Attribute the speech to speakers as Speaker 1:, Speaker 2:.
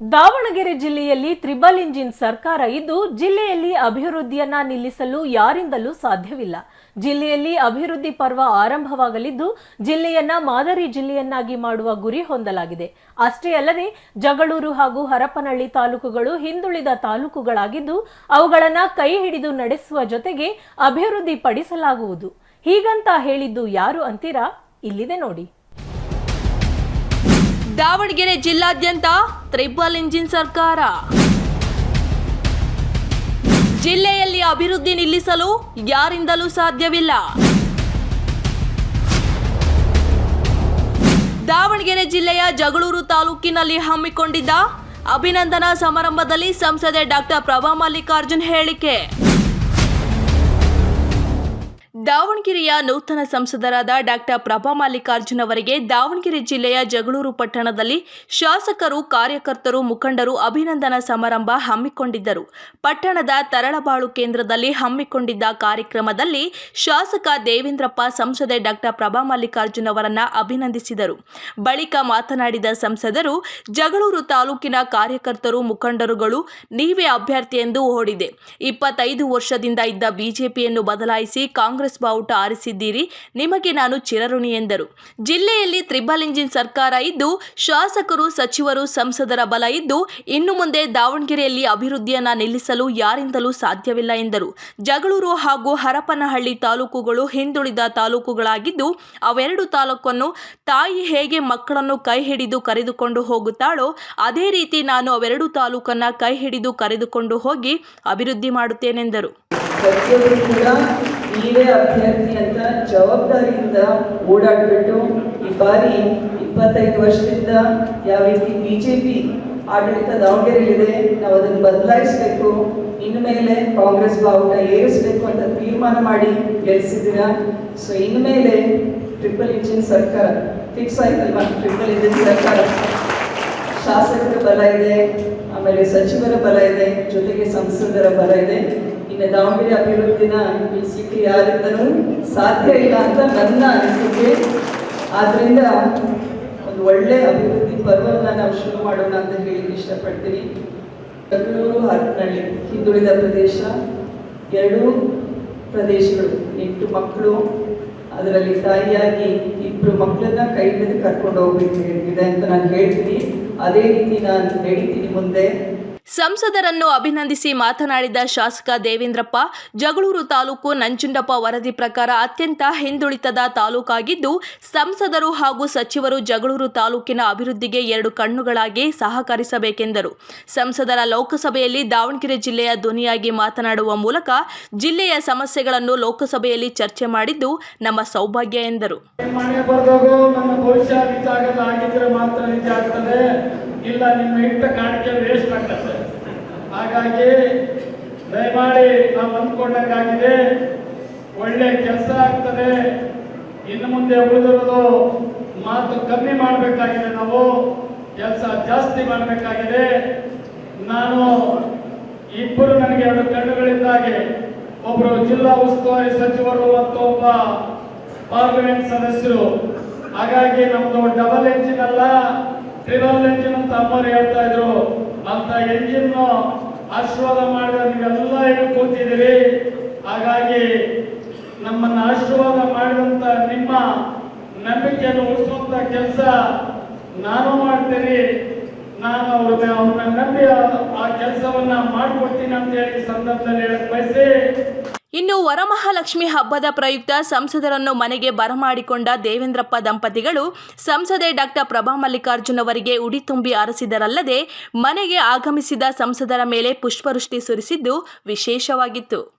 Speaker 1: ದಾವಣಗೆರೆ ಜಿಲ್ಲೆಯಲ್ಲಿ triple engine ಸರ್ಕಾರ ಇದ್ದು, ಜಿಲ್ಲೆಯಲ್ಲಿ ಅಭಿವೃದ್ಧಿಯನ್ನ ನಿಲ್ಲಿಸಲು ಯಾರಿಂದಲೂ ಸಾಧ್ಯವಿಲ್ಲ. ಜಿಲ್ಲೆಯಲ್ಲಿ ಅಭಿವೃದ್ಧಿ ಪರ್ವ ಆರಂಭವಾಗಲಿದ್ದು, ಜಿಲ್ಲೆಯನ್ನ ಮಾದರಿ ಜಿಲ್ಲೆಯನ್ನಾಗಿ ಮಾಡುವ ಗುರಿ ಹೊಂದಲಾಗಿದೆ. ಅಷ್ಟೇ ಅಲ್ಲದೆ, ಜಗಳೂರು ಹಾಗೂ ಹರಪನಹಳ್ಳಿ ತಾಲೂಕುಗಳು ಹಿಂದುಳಿದ ತಾಲೂಕುಗಳಾಗಿದ್ದು, ಅವುಗಳನ್ನ ಕೈ ಹಿಡಿದು ನಡೆಸುವ ಜೊತೆಗೆ ಅಭಿವೃದ್ಧಿ ಪಡಿಸಲಾಗುವುದು ಹೀಗಂತ ಹೇಳಿದ್ದು ಯಾರು ಅಂತೀರಾ? ಇಲ್ಲಿದೆ ನೋಡಿ.
Speaker 2: ದಾವಣಗೆರೆ ಜಿಲ್ಲಾದ್ಯಂತ ತ್ರಿಬಲ್ ಇಂಜಿನ್ ಸರ್ಕಾರ. ಜಿಲ್ಲೆಯಲ್ಲಿ ಅಭಿವೃದ್ಧಿ ನಿಲ್ಲಿಸಲು ಯಾರಿಂದಲೂ ಸಾಧ್ಯವಿಲ್ಲ. ದಾವಣಗೆರೆ ಜಿಲ್ಲೆಯ ಜಗಳೂರು ತಾಲೂಕಿನಲ್ಲಿ ಹಮ್ಮಿಕೊಂಡಿದ್ದ ಅಭಿನಂದನಾ ಸಮಾರಂಭದಲ್ಲಿ ಸಂಸದೆ ಡಾಕ್ಟರ್ ಪ್ರಭಾ ಮಲ್ಲಿಕಾರ್ಜುನ್ ಹೇಳಿಕೆ. ದಾವಣಗೆರೆಯ ನೂತನ ಸಂಸದರಾದ ಡಾಕ್ಟರ್ ಪ್ರಭಾ ಮಲ್ಲಿಕಾರ್ಜುನ್ ಅವರಿಗೆ ದಾವಣಗೆರೆ ಜಿಲ್ಲೆಯ ಜಗಳೂರು ಪಟ್ಟಣದಲ್ಲಿ ಶಾಸಕರು, ಕಾರ್ಯಕರ್ತರು, ಮುಖಂಡರು ಅಭಿನಂದನಾ ಸಮಾರಂಭ ಹಮ್ಮಿಕೊಂಡಿದ್ದರು. ಪಟ್ಟಣದ ತರಳಬಾಳು ಕೇಂದ್ರದಲ್ಲಿ ಹಮ್ಮಿಕೊಂಡಿದ್ದ ಕಾರ್ಯಕ್ರಮದಲ್ಲಿ ಶಾಸಕ ದೇವೇಂದ್ರಪ್ಪ, ಸಂಸದೆ ಡಾಕ್ಟರ್ ಪ್ರಭಾ ಮಲ್ಲಿಕಾರ್ಜುನ್ ಅವರನ್ನು ಅಭಿನಂದಿಸಿದರು. ಬಳಿಕ ಮಾತನಾಡಿದ ಸಂಸದರು, ಜಗಳೂರು ತಾಲೂಕಿನ ಕಾರ್ಯಕರ್ತರು, ಮುಖಂಡರುಗಳು, ನೀವೇ ಅಭ್ಯರ್ಥಿ ಎಂದು ಓಡಿದೆ. ಇಪ್ಪತ್ತೈದು ವರ್ಷದಿಂದ ಇದ್ದ ಬಿಜೆಪಿಯನ್ನು ಬದಲಾಯಿಸಿ ಕಾಂಗ್ರೆಸ್ ಬಾವುಟ ಆರಿಸಿದ್ದೀರಿ, ನಿಮಗೆ ನಾನು ಚಿರಋಣಿ ಎಂದರು. ಜಿಲ್ಲೆಯಲ್ಲಿ ತ್ರಿಬಲ್ ಇಂಜಿನ್ ಸರ್ಕಾರ ಇದ್ದು, ಶಾಸಕರು, ಸಚಿವರು, ಸಂಸದರ ಬಲ ಇದ್ದು, ಇನ್ನು ಮುಂದೆ ದಾವಣಗೆರೆಯಲ್ಲಿ ಅಭಿವೃದ್ಧಿಯನ್ನು ನಿಲ್ಲಿಸಲು ಯಾರಿಂದಲೂ ಸಾಧ್ಯವಿಲ್ಲ ಎಂದರು. ಜಗಳೂರು ಹಾಗೂ ಹರಪನಹಳ್ಳಿ ತಾಲೂಕುಗಳು ಹಿಂದುಳಿದ ತಾಲೂಕುಗಳಾಗಿದ್ದು, ಅವೆರಡು ತಾಲೂಕನ್ನು ತಾಯಿ ಹೇಗೆ ಮಕ್ಕಳನ್ನು ಕೈ ಹಿಡಿದು ಕರೆದುಕೊಂಡು ಹೋಗುತ್ತಾಳೋ, ಅದೇ ರೀತಿ ನಾನು ಅವೆರಡು ತಾಲೂಕನ್ನ ಕೈ ಹಿಡಿದು ಕರೆದುಕೊಂಡು ಹೋಗಿ ಅಭಿವೃದ್ಧಿ ಮಾಡುತ್ತೇನೆಂದರು.
Speaker 3: ನೀವೇ ಅಭ್ಯರ್ಥಿ ಅಂತ ಜವಾಬ್ದಾರಿಯಿಂದ ಓಡಾಡ್ಬಿಟ್ಟು ಈ ಬಾರಿ ಇಪ್ಪತ್ತೈದು ವರ್ಷದಿಂದ ಯಾವ ರೀತಿ ಬಿ ಜೆ ಪಿ ಆಡಳಿತ ದಾವಣಗೆರೆಯಲ್ಲಿದೆ ನಾವು ಅದನ್ನು ಬದಲಾಯಿಸಬೇಕು, ಇನ್ನು ಮೇಲೆ ಕಾಂಗ್ರೆಸ್ ಬಾವುಟ ಏರಿಸಬೇಕು ಅಂತ ತೀರ್ಮಾನ ಮಾಡಿ ಗೆಲ್ಲಿಸಿದ್ದೀರಾ ಸೊ ಇನ್ನು ಮೇಲೆ ಟ್ರಿಪಲ್ ಇಂಜಿನ್ ಸರ್ಕಾರ ಫಿಕ್ಸ್ ಆಯ್ತಲ್ವಾ? ಟ್ರಿಪಲ್ ಇಂಜಿನ್ ಸರ್ಕಾರ. ಶಾಸಕರ ಬಲ ಇದೆ, ಆಮೇಲೆ ಸಚಿವರ ಬಲ ಇದೆ, ಜೊತೆಗೆ ಸಂಸದರ ಬಲ ಇದೆ. ಇನ್ನು ದಾವಣಗೆರೆ ಅಭಿವೃದ್ಧಿನ ನಿಲ್ಲಿಸಲಿಕ್ಕೆ ಯಾರಿಂದನೂ ಸಾಧ್ಯ ಇಲ್ಲ ಅಂತ ನನ್ನ ಅನಿಸಿಕೆ. ಆದ್ರಿಂದ ಒಂದು ಒಳ್ಳೆ ಅಭಿವೃದ್ಧಿ ಪರ್ವವನ್ನು ನಾವು ಶುರು ಮಾಡೋಣ ಅಂತ ಹೇಳಿ ಇಷ್ಟಪಡ್ತೀನಿ. ಬೆಂಗಳೂರು ಹರಪನಹಳ್ಳಿ ಹಿಂದುಳಿದ ಪ್ರದೇಶ. ಎರಡು ಪ್ರದೇಶಗಳು, ಎಂಟು ಮಕ್ಕಳು. ಅದರಲ್ಲಿ ತಾಯಿಯಾಗಿ ಇಬ್ಬರು ಮಕ್ಕಳನ್ನ ಕೈ ಹಿಡಿದು ಕರ್ಕೊಂಡು ಹೋಗ್ಬೇಕು ಇದೆ ಅಂತ ನಾನು ಹೇಳ್ತೀನಿ. ಅದೇ ರೀತಿ ನಾನು ನಡೀತೀನಿ ಮುಂದೆ.
Speaker 2: ಸಂಸದರನ್ನು ಅಭಿನಂದಿಸಿ ಮಾತನಾಡಿದ ಶಾಸಕ ದೇವೇಂದ್ರಪ್ಪ, ಜಗಳೂರು ತಾಲೂಕು ನಂಜುಂಡಪ್ಪ ವರದಿ ಪ್ರಕಾರ ಅತ್ಯಂತ ಹಿಂದುಳಿತದ ತಾಲೂಕಾಗಿದ್ದು, ಸಂಸದರು ಹಾಗೂ ಸಚಿವರು ಜಗಳೂರು ತಾಲೂಕಿನ ಅಭಿವೃದ್ಧಿಗೆ ಎರಡು ಕಣ್ಣುಗಳಾಗಿ ಸಹಕರಿಸಬೇಕೆಂದರು. ಸಂಸದರ ಲೋಕಸಭೆಯಲ್ಲಿ ದಾವಣಗೆರೆ ಜಿಲ್ಲೆಯ ಧ್ವನಿಯಾಗಿ ಮಾತನಾಡುವ ಮೂಲಕ ಜಿಲ್ಲೆಯ ಸಮಸ್ಯೆಗಳನ್ನು ಲೋಕಸಭೆಯಲ್ಲಿ ಚರ್ಚೆ ಮಾಡಿದ್ದು ನಮ್ಮ ಸೌಭಾಗ್ಯ ಎಂದರು.
Speaker 4: ಇಲ್ಲ, ನಿಮ್ಮ ಹಾಗಾಗಿ ದಯಮಾಡಿ ನಾವು ಅಂದ್ಕೊಂಡಂಗಾಗಿದೆ, ಒಳ್ಳೆ ಕೆಲಸ ಆಗ್ತದೆ, ಇನ್ನು ಮುಂದೆ ಉಳಿದಿರೋದು ಮಾತು ಕಮ್ಮಿ ಮಾಡಬೇಕಾಗಿದೆ ನಾವು, ಕೆಲಸ ಜಾಸ್ತಿ ಮಾಡಬೇಕಾಗಿದೆ. ನಾನು ಇಬ್ಬರು ನನಗೆ ಎರಡು ಕಣ್ಣುಗಳಿದ್ದಾಗೆ ಒಬ್ಬರು ಜಿಲ್ಲಾ ಉಸ್ತುವಾರಿ ಸಚಿವರು ಮತ್ತು ಒಬ್ಬ ಪಾರ್ಲಿಮೆಂಟ್ ಸದಸ್ಯರು. ಹಾಗಾಗಿ ನಮ್ದು ಡಬಲ್ ಎಂಜಿನ್ ಅಲ್ಲ ಟ್ರಿಬಲ್ ಎಂಜಿನ್ ಅಂತ ಅಮ್ಮರು ಹೇಳ್ತಾ ಇದ್ರು. ಅಂತ ಎಂಜಿನ್ ಆಶೀರ್ವಾದ ಮಾಡಿದ ನೀವೆಲ್ಲ ಕೂತಿದ್ದೀರಿ. ಹಾಗಾಗಿ ನಮ್ಮನ್ನ ಆಶೀರ್ವಾದ ಮಾಡಿದಂತ ನಿಮ್ಮ ನಂಬಿಕೆಯನ್ನು ಉಳಿಸುವಂತ ಕೆಲಸ ನಾನು ಮಾಡ್ತೀನಿ. ನಾನು ಅವ್ರನ್ನ ಅವ್ರನ್ನ ನಂಬಿ ಆ ಕೆಲಸವನ್ನ ಮಾಡ್ಕೊಡ್ತೀನಿ ಅಂತ ಹೇಳಿ ಸಂದರ್ಭದಲ್ಲಿ ಹೇಳಕ್ ಬಯಸಿ
Speaker 2: ಇನ್ನು ವರಮಹಾಲಕ್ಷ್ಮಿ ಹಬ್ಬದ ಪ್ರಯುಕ್ತ ಸಂಸದರನ್ನು ಮನೆಗೆ ಬರಮಾಡಿಕೊಂಡ ದೇವೇಂದ್ರಪ್ಪ ದಂಪತಿಗಳು ಸಂಸದೆ ಡಾಕ್ಟರ್ ಪ್ರಭಾ ಮಲ್ಲಿಕಾರ್ಜುನ್ ಅವರಿಗೆ ಉಡಿ ತುಂಬಿ ಆರಿಸಿದರಲ್ಲದೆ ಮನೆಗೆ ಆಗಮಿಸಿದ ಸಂಸದರ ಮೇಲೆ ಪುಷ್ಪವೃಷ್ಟಿ ಸುರಿಸಿದ್ದು ವಿಶೇಷವಾಗಿತ್ತು.